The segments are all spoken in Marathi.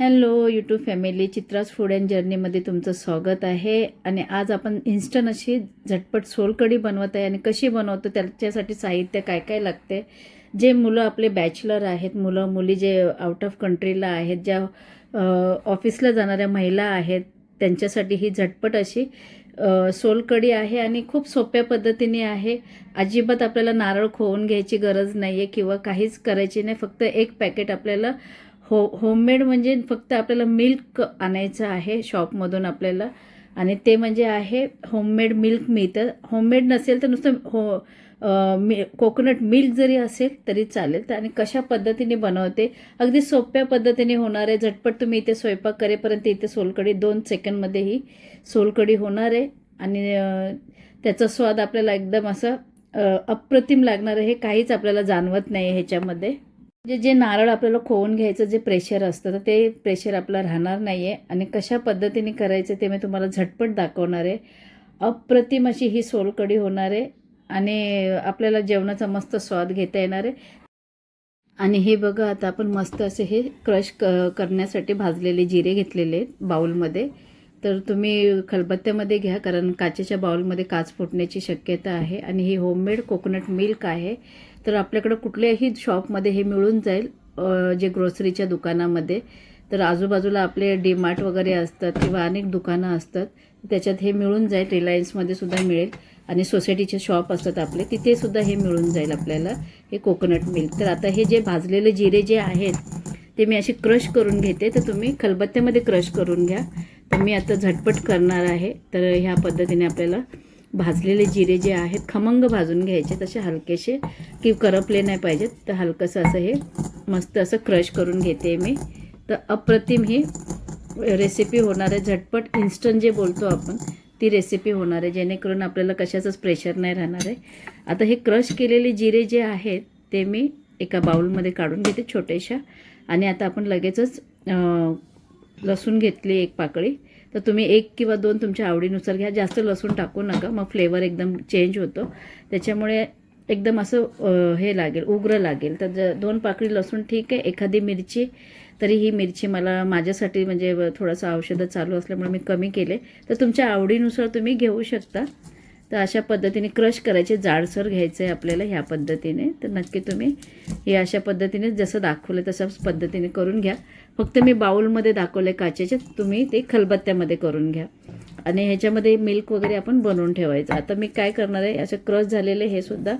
Hello YouTube family Chitra's food and जर्नीमध्ये तुमचं स्वागत आहे. आणि आज आपण इन्स्टंट अशी झटपट सोलकढी बनवत आहे आणि कशी बनवतो त्याच्यासाठी साहित्य काय काय लागते? जे मुलं आपले बॅचलर आहेत मुलं मुली जे आउट ऑफ कंट्रीला आहेत ज्या ऑफिसला जाणाऱ्या महिला आहेत त्यांच्यासाठी ही झटपट अशी सोलकढी आहे आणि खूप सोप्या पद्धतीने आहे. अजिबात आपल्याला नारळ खोवून घ्यायची गरज नाही आहे किंवा काहीच करायची नाही. फक्त एक पॅकेट आपल्याला हो होममेड म्हणजे फक्त आपल्याला मिल्क आणायचं आहे शॉपमधून आपल्याला. आणि ते म्हणजे आहे होममेड मिल्क मिळतं होममेड नसेल तर नुसतं हो मि कोकोनट मिल्क जरी असेल तरी चालेल. तर आणि कशा पद्धतीने बनवते? अगदी सोप्या पद्धतीने होणार आहे. झटपट तुम्ही इथे स्वयंपाक करेपर्यंत इथे सोलकढी दोन सेकंडमध्ये ही सोलकढी होणार आहे. आणि त्याचा स्वाद आपल्याला एकदम असा अप्रतिम लागणार आहे. हे काहीच आपल्याला जाणवत नाही ह्याच्यामध्ये. म्हणजे जे नारळ आपल्याला खोवून घ्यायचं जे प्रेशर असतं तर ते प्रेशर आपलं राहणार नाही आहे आणि कशा पद्धतीने करायचं ते मी तुम्हाला झटपट दाखवणार आहे. अप्रतिम अशी ही सोलकढी होणार आहे. आणि आपल्याला जेवणाचा मस्त स्वाद घेता येणार आहे. आणि हे बघा आता आपण मस्त असे हे क्रश क करण्यासाठी भाजलेले जिरे घेतलेले आहेत बाऊलमध्ये तर तुम्ही खलबत्त्यामध्ये घ्या कारण काचेच्या बाऊलमध्ये काच फुटण्याची शक्यता आहे. आणि ही होममेड कोकोनट मिल्क आहे. तर आपल्याकडं कुठल्याही शॉपमध्ये हे मिळून जाईल जे ग्रोसरीच्या दुकानामध्ये. तर आजूबाजूला आपले डीमार्ट वगैरे असतात किंवा अनेक दुकानं असतात त्याच्यात हे मिळून जाईल रिलायन्समध्ये सुद्धा मिळेल. आणि सोसायटीचे शॉप असतात आपले तिथे सुद्धा हे मिळून जाईल आपल्याला हे कोकोनट मिल्क. तर आता हे जे भाजलेले जिरे जे आहेत ते मी असे क्रश करून घेते. तर तुम्ही खलबत्त्यामध्ये क्रश करून घ्या. तर मी आता झटपट करणार आहे. तर ह्या पद्धतीने आपल्याला भाजलेले जिरे जे आहेत खमंग भाजून घ्यायचे तसे हलकेसे की करपले नाही पाहिजेत. तर हलकंसं असं हे मस्त असं क्रश करून घेते मी. तर अप्रतिम ही रेसिपी होणार आहे. झटपट इन्स्टंट जे बोलतो आपण ती रेसिपी होणार आहे. जेणेकरून आपल्याला कशाचंच प्रेशर नाही राहणार आहे. आता हे क्रश केलेले जिरे जे आहेत ते मी एका बाउलमध्ये काढून घेते छोट्याशा. आणि आता आपण लगेचच लसूण घेतली एक पाकळी. तर तुम्ही एक किंवा दोन तुमच्या आवडीनुसार घ्या. जास्त लसूण टाकू नका. मग फ्लेवर एकदम चेंज होतो. त्याच्यामुळे एकदम असं हे लागेल उग्र लागेल. तर ज दोन पाकळी लसूण ठीक आहे. एखादी मिरची तरी ही मिरची मला माझ्यासाठी म्हणजे थोडंसं औषधं चालू असल्यामुळे मी कमी केले. तर तुमच्या आवडीनुसार तुम्ही घेऊ शकता. तर अशा पद्धतीने क्रश करायचे जाडसर घ्यायचं आहे आपल्याला ह्या पद्धतीने. तर नक्की तुम्ही हे अशा पद्धतीने जसं दाखवलं तशाच पद्धतीने करून घ्या. फक्त मी बाऊलमध्ये दाखवले काचेचे तुम्ही ते खलबत्त्यामध्ये करून घ्या. आणि ह्याच्यामध्ये मिल्क वगैरे आपण बनवून ठेवायचं. आता मी काय करणार आहे असं क्रश झालेले हे सुद्धा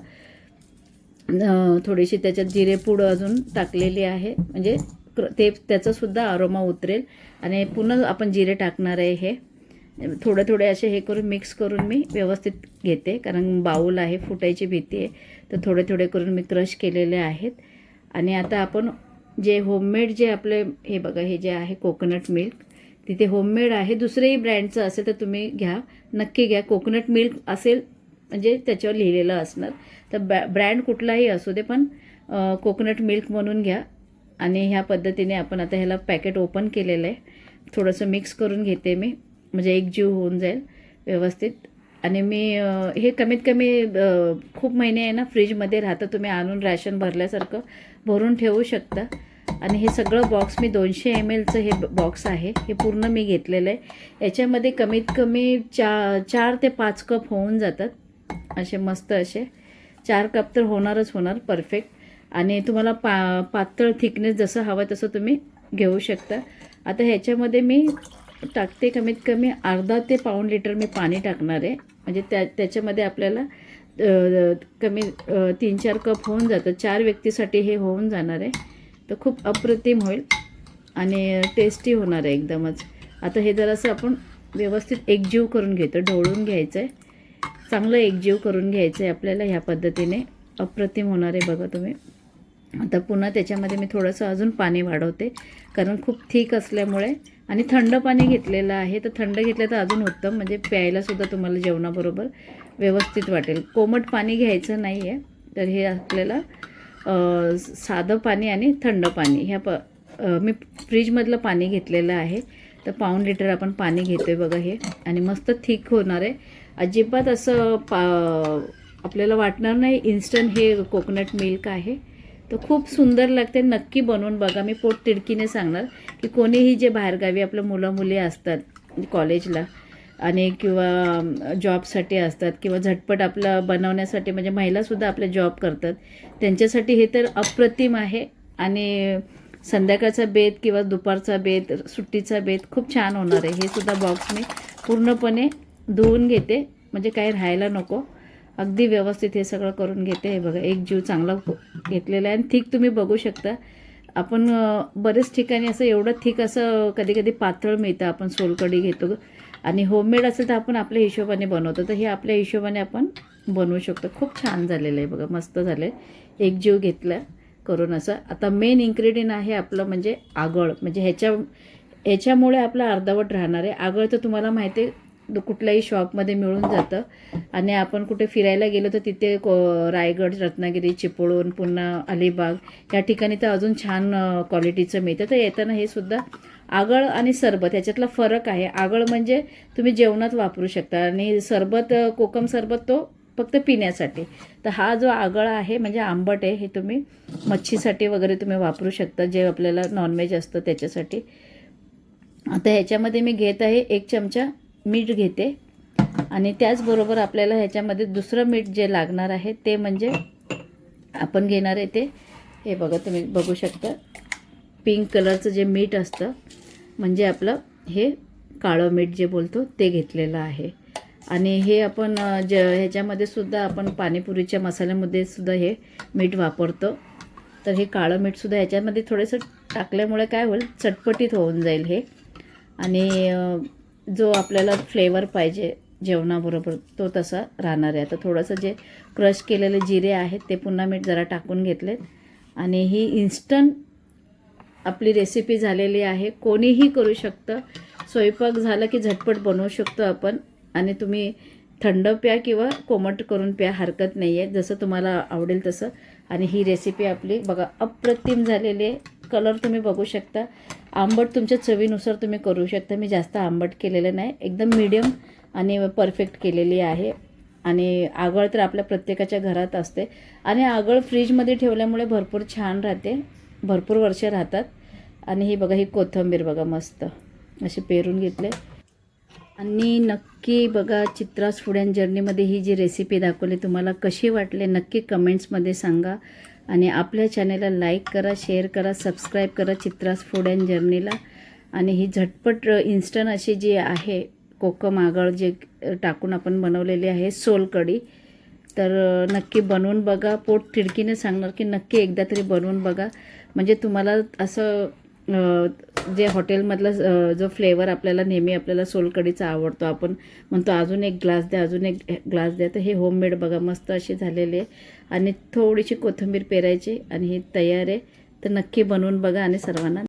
थोडीशी त्याच्यात जिरेपूड अजून टाकलेली आहे. म्हणजे क्र- ते त्याचासुद्धा आरोमा उतरेल. आणि पुन्हा आपण जिरे टाकणार आहे हे. थोडे थोडे असे हे करून मिक्स करून मी व्यवस्थित घेते. कारण बाऊल आहे फुटायची भीती आहे. तर थोडे थोडे करून मी क्रश केलेले आहेत. आणि आता आपण जे होममेड जे आपले हे बघा हे जे आहे कोकोनट मिल्क तिथे होममेड आहे. दुसरेही ब्रँडचं असेल तर तुम्ही घ्या. नक्की घ्या. कोकोनट मिल्क असेल म्हणजे त्याच्यावर लिहिलेलं असणार. तर ब्रॅ ब्रँड कुठलाही असू दे पण कोकोनट मिल्क म्हणून घ्या. आणि ह्या पद्धतीने आपण आता ह्याला पॅकेट ओपन केलेलं आहे. थोडंसं मिक्स करून घेते मी. म्हणजे एक जीव होऊन जाईल व्यवस्थित. आणि मी हे कमीत कमी खूप महिने आहे ना फ्रीजमध्ये राहतं. तुम्ही आणून रॅशन भरल्यासारखं भरून ठेवू शकता. आणि हे सगळं बॉक्स मी दोनशे एम एलचं हे बॉक्स आहे. हे पूर्ण मी घेतलेलं आहे. याच्यामध्ये कमीत कमी चा चार ते पाच कप होऊन जातात. असे मस्त असे. चार कप तर होणारच होणार परफेक्ट. आणि तुम्हाला पा पातळ थिकनेस जसं हवं तसं तुम्ही घेऊ शकता. आता ह्याच्यामध्ये मी टाकते कमीत कमी अर्धा ते पाऊण लिटर मी पाणी टाकणार आहे. म्हणजे त्या त्याच्यामध्ये आपल्याला कमी तीन चार कप होऊन जातं. चार व्यक्तीसाठी हे होऊन जाणार आहे. तर खूप अप्रतिम होईल आणि टेस्टी होणार आहे एकदमच. आता हे जरासं आपण व्यवस्थित एकजीव करून घेतो. ढवळून घ्यायचं आहे चांगलं एकजीव करून घ्यायचं आहे आपल्याला ह्या पद्धतीने. अप्रतिम होणार आहे बघा तुम्ही. आता पुन्हा त्याच्यामध्ये मी थोडंसं अजून पाणी वाढवते. कारण खूप थिक असल्यामुळे आणि थंड पाणी घेतलेलं आहे तर थंड घेतलं तर अजून उत्तम म्हणजे प्यायलासुद्धा तुम्हाला जेवणाबरोबर व्यवस्थित वाटेल. कोमट पाणी घ्यायचं नाही आहे तर हे आपल्याला साधं पाणी आणि थंड पाणी ह्या प मी फ्रीजमधलं पाणी घेतलेलं आहे. तर पाऊण लिटर आपण पाणी घेतो आहे बघा हे. आणि मस्त थिक होणार आहे. अजिबात असं पा आपल्याला वाटणार नाही इन्स्टंट हे कोकोनट मिल्क आहे. तर खूप सुंदर लागते. नक्की बनवून बघा. मी पोट तिडकीने सांगणार की कोणीही जे बाहेरगावी आपलं मुलं मुली असतात कॉलेजला आणि किंवा जॉबसाठी असतात किंवा झटपट आपलं बनवण्यासाठी म्हणजे महिलासुद्धा आपले जॉब करतात. त्यांच्यासाठी हे तर अप्रतिम आहे. आणि संध्याकाळचा बेत किंवा दुपारचा बेत सुट्टीचा बेत खूप छान होणार आहे. हे सुद्धा बॉक्स मी पूर्णपणे धुवून घेते. म्हणजे काही राहायला नको. अगदी व्यवस्थित हे सगळं करून घेते. हे बघा एक जीव चांगला घेतलेलं आहे आणि थिक तुम्ही बघू शकता. आपण बरेच ठिकाणी असं एवढं थिक असं कधी कधी पातळ मिळतं आपण सोलकढी घेतो. आणि होममेड असेल तर आपण आपल्या हिशोबाने बनवतो. तर हे आपल्या हिशोबाने आपण बनवू शकतो. खूप छान झालेलं आहे बघा मस्त झालं आहे एक जीव घेतला करून असं आता मेन इन्ग्रेडियंट आहे आपलं म्हणजे आगळ. म्हणजे ह्याच्या ह्याच्यामुळे आपलं अर्धवट राहणार आहे. आगळ तर तुम्हाला माहिती आहे कुठल्याही शॉपमध्ये मिळून जातं. आणि आपण कुठे फिरायला गेलो तर तिथे को रायगड रत्नागिरी चिपळूण पुन्हा अलिबाग या ठिकाणी तर अजून छान क्वालिटीचं मिळतं. तर येताना हे सुद्धा आगळ आणि सरबत याच्यातला फरक आहे. आगळ म्हणजे तुम्ही जेवणात वापरू शकता. आणि सरबत कोकम सरबत तो फक्त पिण्यासाठी. तर हा जो आगळ आहे म्हणजे आंबट आहे हे तुम्ही मच्छीसाठी वगैरे तुम्ही वापरू शकता. जे आपल्याला नॉनव्हेज असतं त्याच्यासाठी. आता ह्याच्यामध्ये मी घेत आहे एक चमचा मीठ घेते. आणि त्याचबरोबर आपल्याला ह्याच्यामध्ये दुसरं मीठ जे लागणार आहे ते म्हणजे आपण घेणार आहे ते. हे बघा तुम्ही बघू शकता. पिंक कलरचं जे मीठ असतं म्हणजे आपलं हे काळं मीठ जे बोलतो ते घेतलेलं आहे. आणि हे आपण ज ह्याच्यामध्ये सुद्धा आपण पाणीपुरीच्या मसाल्यामध्ये सुद्धा हे मीठ वापरतो. तर हे काळं मीठसुद्धा ह्याच्यामध्ये थोडंसं टाकल्यामुळे काय होईल चटपटीत होऊन जाईल हे. आणि जो आपल्याला फ्लेवर पाहिजे जेवणाबरोबर तो तसा राहणार आहे. आता थोडंसं जे क्रश केलेले जिरे आहेत ते पुन्हा मीठ जरा टाकून घेतलेत. आणि ही इन्स्टंट आपली रेसिपी झालेली आहे. कोणीही करू शकतं. स्वयंपाक झाला की झटपट बनवू शकतो आपण. आणि तुम्ही थंड प्या किंवा कोमट करून प्या हरकत नाही आहे जसं तुम्हाला आवडेल तसं. आणि ही रेसिपी आपली बघा अप्रतिम झालेली आहे. कलर तुम्ही बघू शकता. आंबट तुमच्या चवीनुसार तुम्ही करू शकता. मी जास्त आंबट केलेलं नाही. एकदम मीडियम आणि परफेक्ट केलेली आहे. आणि आगळ तर आपल्या प्रत्येकाच्या घरात असते. आणि आगळ फ्रीजमध्ये ठेवल्यामुळे भरपूर छान राहते. भरपूर वर्ष राहतात. आणि ही बघा ही कोथिंबीर बघा मस्त. असे पेरून घेतले. आणि नक्की बघा चित्रास फूड अँड जर्नीमध्ये ही जी रेसिपी दाखवली तुम्हाला कशी वाटले नक्की कमेंट्समध्ये सांगा. आणि आपल्या चॅनेलला लाईक करा शेअर करा सबस्क्राईब करा चित्रास फूड अँड जर्नीला आणि ही झटपट इन्स्टंट अशी जी आहे कोकम आगळ जे टाकून आपण बनवलेली आहे सोलकढी तर नक्की बनवून बघा. पोट तिडकीने सांगणार की नक्की एकदा तरी बनवून बघा. म्हणजे तुम्हाला असं जे हॉटेलमधला जो फ्लेवर आपल्याला नेहमी आपल्याला सोलकढीचा आवडतो आपण म्हणतो अजून एक ग्लास द्या अजून एक ग्लास द्या. तर हे होममेड बघा मस्त अशी झालेली. आहे आणि थोडीशी कोथिंबीर पेरायची आणि हे तयार आहे. तर नक्की बनवून बघा आणि सर्वांना